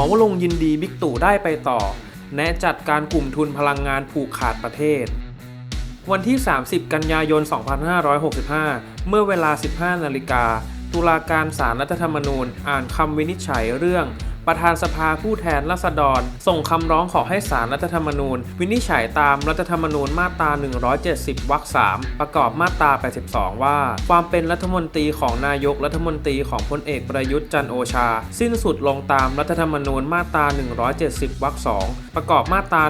อวรงค์ยินดีบิ๊กตู่ได้ไปต่อ แนะจัดการกลุ่มทุนพลังงานผูกขาดประเทศ วันที่ 30 กันยายน 2565 เมื่อเวลา 15 นาฬิกาตุลาการศาลรัฐธรรมนูญอ่านคำวินิจฉัยเรื่อง ประธานสภาผู้แทนราษฎร ส่งคำร้องขอให้ศาลรัฐธรรมนูญ วินิจฉัยตามรัฐธรรมนูญมาตรา 170 วรรค 3 ประกอบมาตรา 82 ว่า ความเป็นรัฐมนตรีของนายกรัฐมนตรีของพลเอกประยุทธ์จันโอชา สิ้นสุดลงตามรัฐธรรมนูญมาตรา 170 วรรค 2 ประกอบมาตรา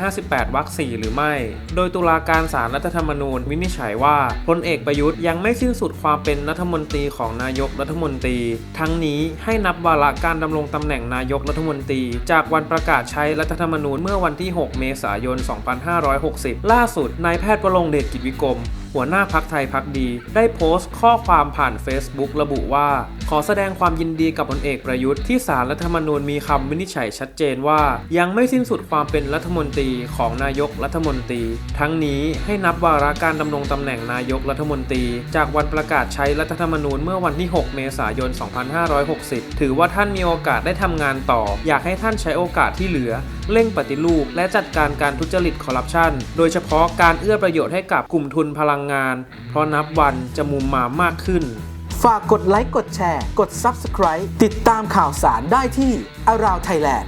158 วรรค 4 หรือไม่ โดยตุลาการศาลรัฐธรรมนูญวินิจฉัยว่าพลเอกประยุทธ์ยังไม่สิ้นสุดความเป็นรัฐมนตรีของนายกรัฐมนตรี ทั้งนี้ให้นับวาระการดำรงตำแหน่งนายกรัฐมนตรี จากวันประกาศใช้รัฐธรรมนูญเมื่อวันที่ 6 เมษายน 2560 ล่าสุดนายแพทย์วรงค์เดชกิจวิกรมหัวหน้าพักไทยพักดี ได้โพสต์ข้อความผ่าน Facebook ระบุว่า ขอแสดงความยินดีกับพลเอกประยุทธ์ที่สารรัฐธรรมนูญมีคำวินิจฉัยชัดเจนว่า ยังไม่สิ้นสุดความเป็นรัฐมนตรีของนายกรัฐมนตรี ทั้งนี้ให้นับวาระการดำรงตำแหน่งนายกรัฐมนตรี จากวันประกาศใช้รัฐธรรมนูญเมื่อวันที่ 6 เมษายน 2560 ถือว่าท่านมีโอกาสได้ทำำงานต่อ อยากให้ท่านใช้โอกาสที่เหลือ เร่งปฏิรูป และจัดการการทุจริตคอร์รัปชัน โดยเฉพาะการเอื้อประโยชน์ให้กับกลุ่มทุนพลังงาน เพราะนับวันจะมุมมามากขึ้น ฝากกดไลค์กดแชร์ กด Subscribe ติดตามข่าวสารได้ที่ Around Thailand